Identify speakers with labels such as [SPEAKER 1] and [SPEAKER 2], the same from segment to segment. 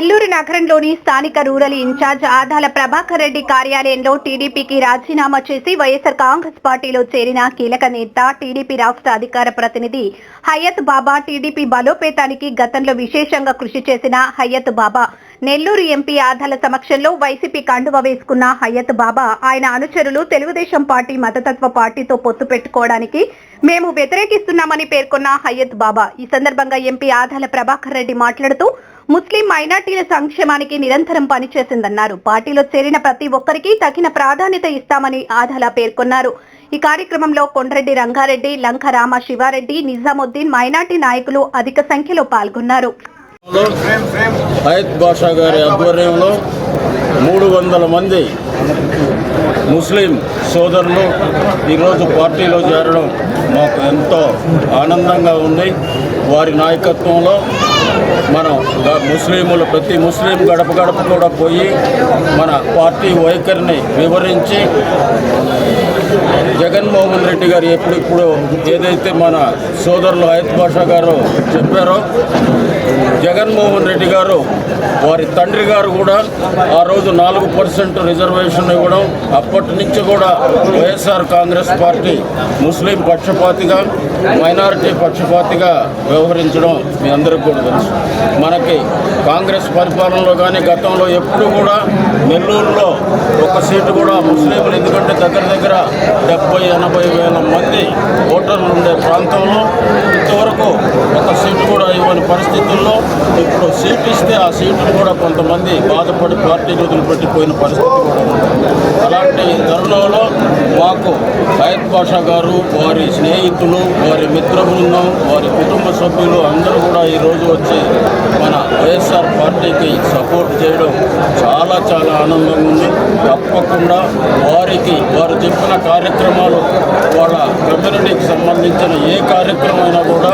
[SPEAKER 1] నెల్లూరు నగరంలోని స్థానిక rural incharge Adala Prabhakar Reddy కార్యాలయంలో టీడీపీకి రాజీనామా చేసి వైఎస్ఆర్ కాంగ్రెస్ పార్టీలో చేరిన కీలక నేత టీడీపీ రాష్ట్ర అధికార ప్రతినిధి హయత్ బాబా టీడీపీ బలోపేతానికి గతంలో విశేషంగా కృషి చేసిన హయత్ బాబా. నెల్లూరు ఎంపీ ఆదాల సమక్షంలో వైసీపీ కండువ వేసుకున్న హయత్ బాబా ఆయన అనుచరులు తెలుగుదేశం పార్టీ మతతత్వ పార్టీతో పొత్తు పెట్టుకోవడానికి మేము వ్యతిరేకిస్తున్నామని పేర్కొన్న హయత్ బాబా. ఈ సందర్భంగా ఎంపీ ఆదాల ప్రభాకర్ రెడ్డి మాట్లాడుతూ ముస్లిం మైనార్టీల సంక్షేమానికి నిరంతరం పనిచేసిందన్నారు. పార్టీలో చేరిన ప్రతి ఒక్కరికి తగిన ప్రాధాన్యత ఇస్తామని ఆధాల పేర్కొన్నారు. ఈ కార్యక్రమంలో కొండ్రెడ్డి రంగారెడ్డి లంక రామ శివారెడ్డి నిజాముద్దీన్ మైనార్టీ నాయకులు అధిక సంఖ్యలో పాల్గొన్నారు.
[SPEAKER 2] గారి ఆధ్వర్యంలో మూడు వందల మంది ముస్లిం సోదరులు ఈరోజు పార్టీలో చేరడం మాకు ఎంతో ఆనందంగా ఉంది. వారి నాయకత్వంలో మనం ముస్లింలు ప్రతి ముస్లిం గడప గడప కూడా పోయి మన పార్టీ వైఖరిని వివరించి జగన్మోహన్ రెడ్డి గారు ఎప్పుడిప్పుడు ఏదైతే మన సోదరులు హయత్ బాషా గారు చెప్పారో జగన్మోహన్ రెడ్డి గారు వారి తండ్రి గారు కూడా ఆ రోజు నాలుగు పర్సెంట్ రిజర్వేషన్ ఇవ్వడం అప్పటి నుంచి కూడా వైఎస్ఆర్ కాంగ్రెస్ పార్టీ ముస్లిం పక్షపాతిగా మైనారిటీ పక్షపాతిగా వ్యవహరించడం మీ అందరికీ కూడా తెలుసు. మనకి కాంగ్రెస్ పరిపాలనలో కానీ గతంలో ఎప్పుడు కూడా నెల్లూరులో ఒక సీటు కూడా ముస్లింలు ఎందుకంటే దగ్గర దగ్గర డెబ్బై ఎనభై వేల మంది ఓటర్లు ఉండే ప్రాంతంలో ఇంతవరకు ఒక సీటు కూడా ఇవ్వని పరిస్థితుల్లో ఇప్పుడు సీట్ ఇస్తే ఆ సీటును కూడా కొంతమంది బాధపడి పార్టీని వదిలిపెట్టిపోయిన పరిస్థితి కూడా అలాంటి తరుణంలో మాకు హయత్ పాషా గారు వారి స్నేహితులు వారి మిత్రబృందం వారి కుటుంబ సభ్యులు అందరూ కూడా ఈరోజు వచ్చి మన వైఎస్ఆర్ పార్టీకి సపోర్ట్ చేయడం చాలా చాలా ఆనందంగా ఉంది. తప్పకుండా వారికి వారు చెప్పిన కార్యక్రమాలు వాళ్ళ కమ్యూనిటీకి సంబంధించిన ఏ కార్యక్రమం అయినా కూడా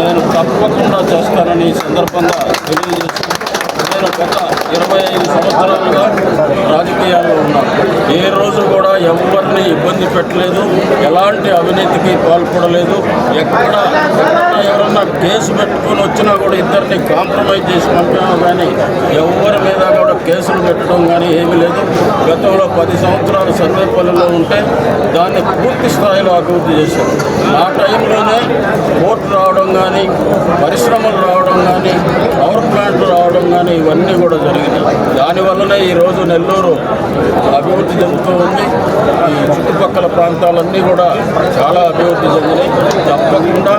[SPEAKER 2] నేను తప్పకుండా చేస్తానని ఈ సందర్భంగా తెలియజేస్తున్నాను. నేను గత ఇరవై ఐదు సంవత్సరాలుగా రాజకీయాల్లో ఉన్నాను ఏ రోజు కూడా ఎవరిని ఇబ్బంది పెట్టలేదు ఎలాంటి అవినీతికి పాల్పడలేదు ఎక్కడ ఎక్కడ ఎవరన్నా కేసు పెట్టుకొని వచ్చినా కూడా ఇద్దరిని కాంప్రమైజ్ చేసి పంపినా కానీ ఎవరి మీద కూడా కేసులు పెట్టడం కానీ ఏమీ లేదు. గతంలో పది సంవత్సరాలు సర్వేపల్లిలో ఉంటే దాన్ని పూర్తి స్థాయిలో అభివృద్ధి చేశారు. ఆ టైంలోనే కోర్టు రావడం కానీ పరిశ్రమలు రావడం కానీ పవర్ ఇవన్నీ కూడా జరిగినాయి. దానివల్లనే ఈరోజు నెల్లూరు అభివృద్ధి చెందుతూ ఉంది. ఈ చుట్టుపక్కల ప్రాంతాలన్నీ కూడా చాలా అభివృద్ధి చెందినాయి. తప్పకుండా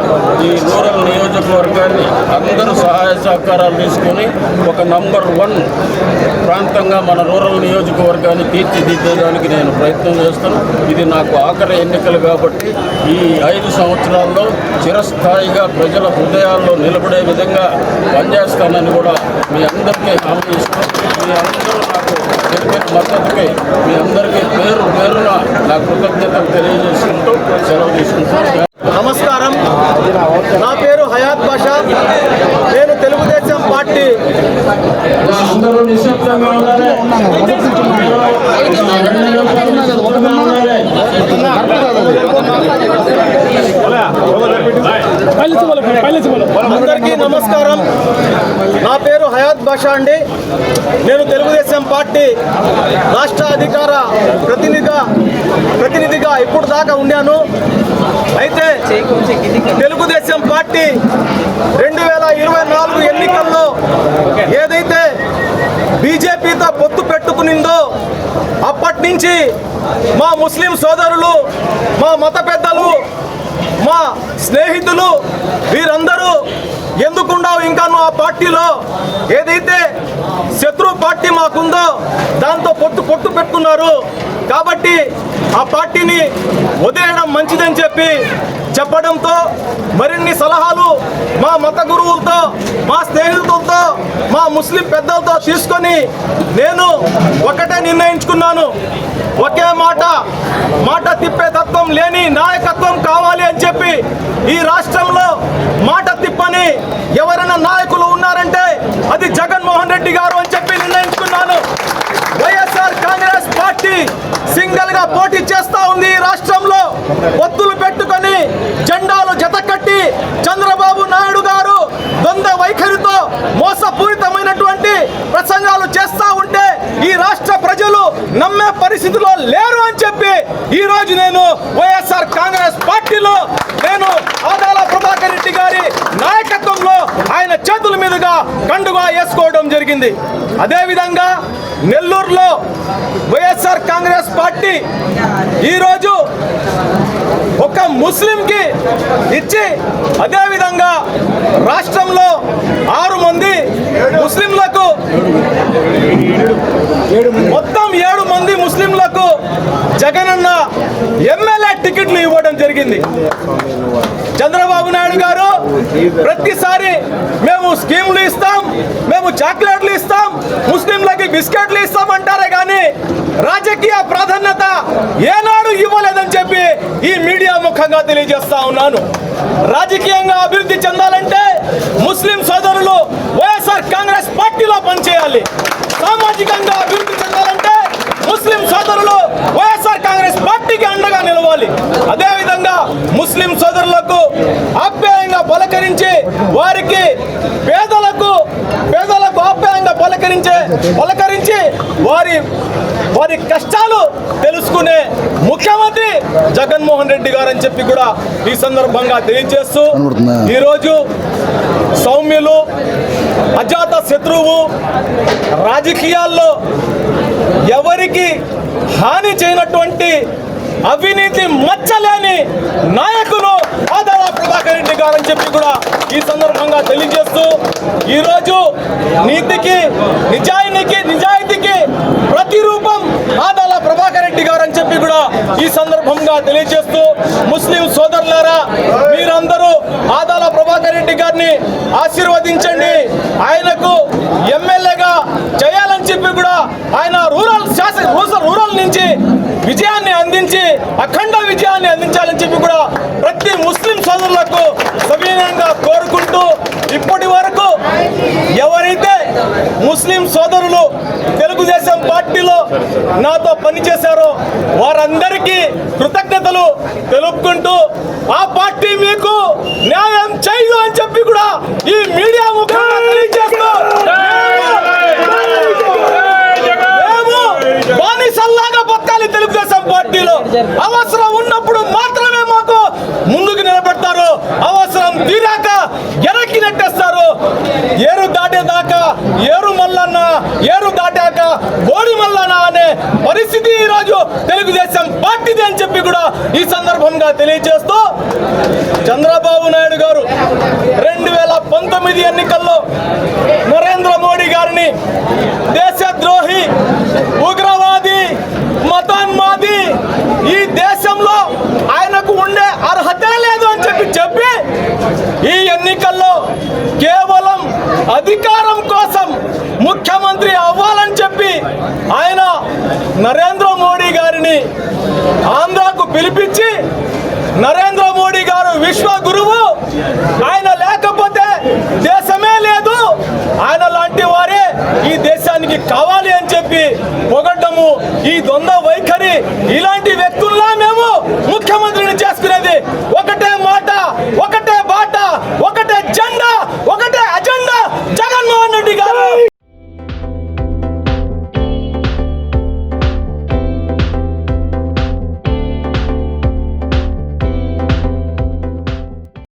[SPEAKER 2] ఈ రూరల్ నియోజకవర్గాన్ని అందరూ సహాయ సహకారాలు తీసుకొని ఒక నంబర్ వన్ ప్రాంతంగా మన రూరల్ నియోజకవర్గాన్ని తీర్చిదిద్దేదానికి నేను ప్రయత్నం చేస్తాను. ఇది నాకు ఆఖరి ఎన్నికలు కాబట్టి ఈ ఐదు సంవత్సరాల్లో చిరస్థాయిగా ప్రజల హృదయాల్లో నిలబడే విధంగా పనిచేస్తానని కూడా మీ అందరికీ హామీ ఇస్తూ మీ అందరూ నాకు తెలిపిన మద్దతుకి మీ అందరికీ పేరు పేరున నా కృతజ్ఞతలు తెలియజేసుకుంటూ సెలవు తీసుకుంటాను
[SPEAKER 3] నమస్కారం. నా పేరు హయాత్ బాషా నేను తెలుగుదేశం పార్టీ
[SPEAKER 2] అందరూ నిశ్శబ్దంగా ఉండాలి.
[SPEAKER 3] అందరికీ నమస్కారం. నా పేరు హయాత్ బాషా అండి నేను తెలుగుదేశం పార్టీ రాష్ట్ర అధికార ప్రతినిధిగా ప్రతినిధిగా ఇప్పుడు దాకా ఉన్నాను. అయితే తెలుగుదేశం పార్టీ రెండు వేల ఇరవై నాలుగు ఎన్నికల్లో ఏదైతే బీజేపీతో పొత్తు పెట్టుకునిందో అప్పటి నుంచి మా ముస్లిం సోదరులు మా మత పెద్దలు మా స్నేహితులు వీరందరూ ఎందుకుండావు ఇంకా నువ్వు ఆ పార్టీలో? ఏదైతే శత్రు పార్టీ మాకుందో దాంతో పొట్టు పొట్టు పెట్టుకున్నారు. కాబట్టి ఆ పార్టీని వదిలేయడం మంచిదని చెప్పి చెప్పడంతో మరిన్ని సలహాలు మా మత గురువులతో మా స్నేహితులతో మా ముస్లిం పెద్దలతో తీసుకొని నేను ఒకటే నిర్ణయించుకున్నాను. ఒకే మాట మాట తిప్పే తత్వం లేని నాయకత్వం కావాలి అని చెప్పి ఈ రాష్ట్ర మాట తిప్పని ఎవరైనా నాయకులు ఉన్నారంటే అది జగన్మోహన్ రెడ్డి గారు అని చెప్పి నిర్ణయించుకున్నాను వైఎస్ఆర్ కాంగ్రెస్ పార్టీ సింగల్గా పోటీ చేస్తా ఉంది రాష్ట్రంలో. ఒత్తులు పెట్టుకొని జెండాలు జత కట్టి చంద్రబాబు నాయుడు గారు ద్వంద్వ వైఖరితో మోసపూరితమైనటువంటి ప్రసంగాలు చేస్తా ఉంటే ఈ రాష్ట్ర ప్రజలు నమ్మే పరిస్థితిలో లేరు అని చెప్పి ఈ రోజు నేను వైఎస్ఆర్ కాంగ్రెస్ పార్టీలో నేను ఆదాల ప్రభాకర్ రెడ్డి గారి నాయకత్వంలో ఆయన చేతుల మీదుగా కండుగా వేసుకోవడం జరిగింది. అదేవిధంగా నెల్లూరులో వైఎస్ఆర్ కాంగ్రెస్ పార్టీ ఈరోజు ఒక ముస్లింకి ఇచ్చి అదేవిధంగా రాష్ట్రంలో ఆరు మంది ముస్లింలకు మొత్తం ఏడు మంది ముస్లింలకు జగనన్న ఎమ్మెల్యే టికెట్లు ఇవ్వడం జరిగింది. చంద్రబాబు నాయుడు గారు ప్రతిసారి మేము స్కీములు ఇస్తాం మేము చాక్లెట్లు ఇస్తాం ముస్లింలకి బిస్కెట్లు ఇస్తాం అంటారే కానీ రాజకీయ ప్రాధాన్యత ఏనాడు ఇవ్వలేదని చెప్పి ఈ మీడియా ముఖంగా తెలియజేస్తా ఉన్నాను. రాజకీయంగా అభివృద్ధి చెందాలంటే ముస్లిం సోదరులు వైఎస్ఆర్ కాంగ్రెస్ పార్టీలో పనిచేయాలి. సామాజికంగా అభివృద్ధి చెందాలంటే ముస్లిం సోదరులు వైఎస్ఆర్ కాంగ్రెస్ పార్టీకి అండగా నిలవాలి అదేవిధంగా ముస్లిం సోదరులకు ఆప్యాయంగా పలకరించి వారికి పేదలకు పేదలకు ఆప్యాయంగా పలకరించే పలకరించి వారి వారి కష్టాలు తెలుసుకునే ముఖ్యమంత్రి జగన్మోహన్ రెడ్డి గారు అని చెప్పి కూడా ఈ సందర్భంగా తెలియజేస్తూ? ఈరోజు సౌమ్యులు అజాత శత్రువు రాజకీయాల్లో ఎవరికి హాని చేయనటువంటి అవినీతి మచ్చలేని ఆదాల ప్రభాకర్ అని చెప్పి కూడా ఈ సందర్భంగా తెలియజేస్తూ ఈరోజు నీతికి నిజాయితీకి నిజాయితీకి ప్రతిరూపం ఆదాల ప్రభాకర్ రెడ్డి గారు అని చెప్పి కూడా ఈ సందర్భంగా తెలియజేస్తూ ముస్లిం సోదరులారా మీరందరూ ఆదాల ప్రభాకర్ రెడ్డి గారిని ఆశీర్వదించండి. ఆయనకు ఎమ్మెల్యేగా కూడా ఆయన రూరల్ శాసన రూరల్ నుంచి విజయాన్ని అందించి అఖండ విజయాన్ని అందించాలని చెప్పి కూడా ప్రతి ముస్లిం సోదరులకు సవినయంగా కోరుకుంటూ ఇప్పటి వరకు ఎవరైతే ముస్లిం సోదరులు తెలుగుదేశం పార్టీలో నాతో పనిచేశారో వారందరికీ కృతజ్ఞతలు తెలుపుకుంటూ ఆ పార్టీ మీకు న్యాయం చేయదు అని చెప్పి కూడా ఈ మీడియా ముఖంగా తెలియజేస్తూ మేము బానిసల్లాగా బతకాలి తెలుగుదేశం పార్టీలో అవసరం ఉన్నప్పుడు మాత్రమే మాకు ముందుకు నిలబెడతారు. అవసరం తీరాక ఎరక్కి నెట్టేస్తారు. ఏరు దాటేదాకా ఏరు మల్లన్న ఏరు దాటాక గోడి మల్లన్న అనే పరిస్థితి ఈ రోజు తెలుగుదేశం పార్టీది అని చెప్పి కూడా ఈ సందర్భంగా తెలియజేస్తూ చంద్రబాబు నాయుడు గారు రెండు వేల పంతొమ్మిది ఎన్నికల్లో నరేంద్ర మోడీ గారిని దేశద్రోహి ఉగ్రవాద మతాన్మాది ఈ దేశంలో ఆయనకు ఉండే అర్హత లేదు అని చెప్పి చెప్పి ఈ ఎన్నికల్లో కేవలం అధికారం కోసం ముఖ్యమంత్రి అవ్వాలని చెప్పి ఆయన నరేంద్ర మోడీ గారిని ఆంధ్రాకు పిలిపించి నరేంద్ర మోడీ గారు విశ్వ గురువు